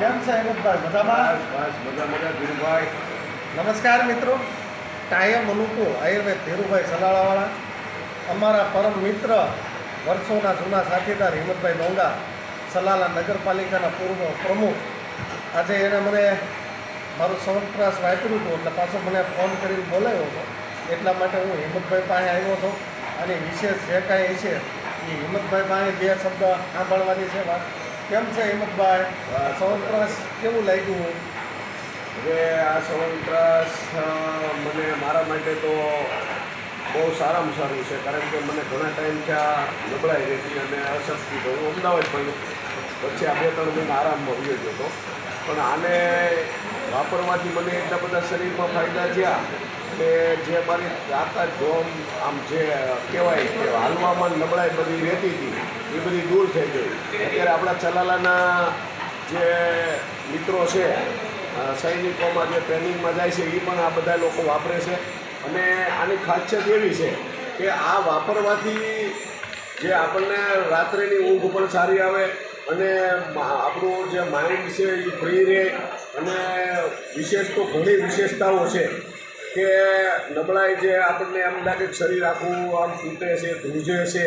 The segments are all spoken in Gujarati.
કેમ છે હેમંતભાઈ મજામાં? બસ મજા મજા ધીરુભાઈ. નમસ્કાર મિત્રો. ટાયમ અનુકૂળ આયુર્વેદ ધીરુભાઈ સલાળાવાળા. અમારા પરમ મિત્ર વર્ષોના જૂના સાથીદાર હિંમતભાઈ ડોંગા સલાલા નગરપાલિકાના પૂર્વ પ્રમુખ. આજે એણે મને મારું સંવત્રાસ વાપર્યું હતું એટલે પાછો મને ફોન કરીને બોલાવ્યો હતો. એટલા માટે હું હિંમતભાઈ પાસે આવ્યો હતો અને વિશેષ જે કાંઈ છે એ હિંમતભાઈ પાસે બે શબ્દ સાંભળવાની છે વાત. કેમ છે હિંમતભાઈ? સંવત્રાસ કેવું લાગ્યું? હવે આ સંવંતરાસ મને મારા માટે તો બહુ સારામાં સારું છે, કારણ કે મને ઘણા ટાઈમ ત્યાં નબળાઈ રહેતી અને અશક્તિ થયું અમદાવાદ ભણ્યો પછી આ બે ત્રણ મહિના આરામમાં ગયો હતો. પણ આને વાપરવાથી મને એટલા બધા શરીરમાં ફાયદા થયા કે જે મારી તાકાત જોમ આમ જે કહેવાય કે હાલવામાં નબળાઈ બધી રહેતી હતી, એ બધી દૂર થઈ ગઈ. અત્યારે આપણા ચલાલાના જે મિત્રો છે સૈનિકોમાં જે ટ્રેનિંગમાં જાય છે, એ પણ આ બધા લોકો વાપરે છે. અને આની ખાસિયત એવી છે કે આ વાપરવાથી જે આપણને રાત્રેની ઊંઘ પણ સારી આવે અને આપણું જે માઇન્ડ છે એ ફ્રી રહે. અને વિશેષ તો ઘણી વિશેષતાઓ છે કે નબળાઈ જે આપણને એમ લાગે શરીર આખું આમ તૂટે છે, ધ્રુજે છે,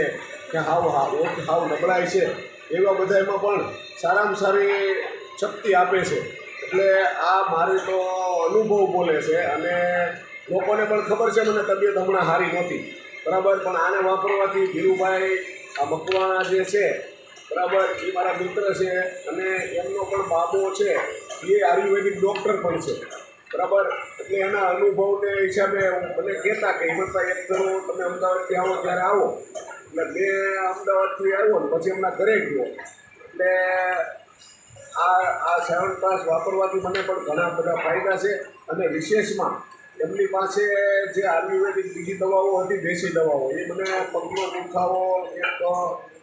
કે હાવ હાવ હાવ નબળાઈ છે. એવા બધા એમાં પણ સારામાં સારી શક્તિ આપે છે. એટલે આ મારી તો અનુભવ બોલે છે અને લોકોને પણ ખબર છે, મને તબિયત હમણાં સારી નહોતી. બરાબર, પણ આને વાપરવાથી ધીરુભાઈ આ મકવાણા જે છે બરાબર, એ મારા મિત્ર છે અને એમનો પણ બાબો છે, એ આયુર્વેદિક ડૉક્ટર પણ છે. બરાબર, એટલે એના અનુભવને હિસાબે મને કહેતા કે હિંમતભાઈ, એક કરો તમે અમદાવાદથી આવો, ત્યારે આવો. એટલે મેં અમદાવાદથી આવ્યો ને પછી એમના ઘરે ગયો. એટલે આ આ સેવન પાસ વાપરવાથી મને પણ ઘણા બધા ફાયદા છે અને વિશેષમાં એમની પાસે જે આયુર્વેદિક બીજી દવાઓ હતી, દેશી દવાઓ, એ મને પગનો દુખાવો, એક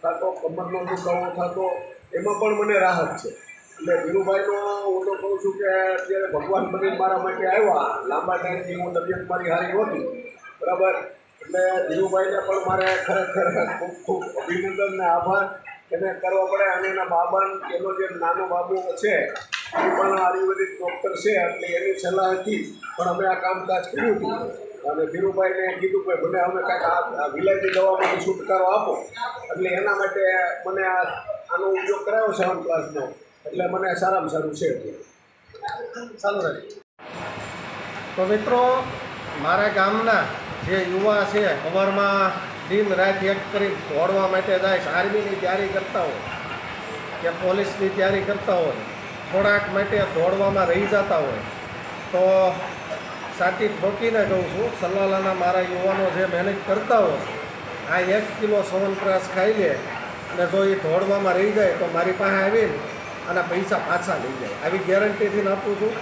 થતો કમરનો દુખાવો થતો, એમાં પણ મને રાહત છે. એટલે ધીરુભાઈનો હું તો કહું છું કે અત્યારે ભગવાન બની મારા માટે આવ્યા. લાંબા ટાઈમથી હું તબિયત મારી સારી નહોતી. બરાબર? એટલે ધીરુભાઈને પણ મારે ખરેખર ખૂબ ખૂબ અભિનંદન ને આભાર. એને કરવા પડે અને એના બાબાન, એનો જે નાનો બાબુ છે એ આયુર્વેદિક ડૉક્ટર છે એટલે એની સલાહ હતી, પણ અમે આ કામકાજ કર્યું હતું. અને ધીરુભાઈને કીધું કે મને અમે કાંઈક આ વિલાયતી દવામાંથી છુટકારો આપો, એટલે એના માટે મને આ આનો ઉપયોગ કરાયો સેવન ક્લાસનો. એટલે મને સારામાં સારું છે ચાલુ રહે. તો મિત્રો, મારા ગામના જે યુવા છે સવારમાં દિન રાત એક કરી દોડવા માટે જાય આર્મીની તૈયારી કરતા હોય કે પોલીસની તૈયારી કરતા હોય. થોડાક માટે દોડવામાં રહી જતા હોય. તો સાચી ઠોકીને કહું છું, સલાલાના મારા યુવાનો જે મહેનત કરતા હોય, આ એક કિલો સવનપ્રાસ ખાઈ લે અને જો એ દોડવામાં રહી જાય તો મારી પાસે આવીને અને પૈસા પાછા લઈ જાય. આવી ગેરંટીથી આપું છું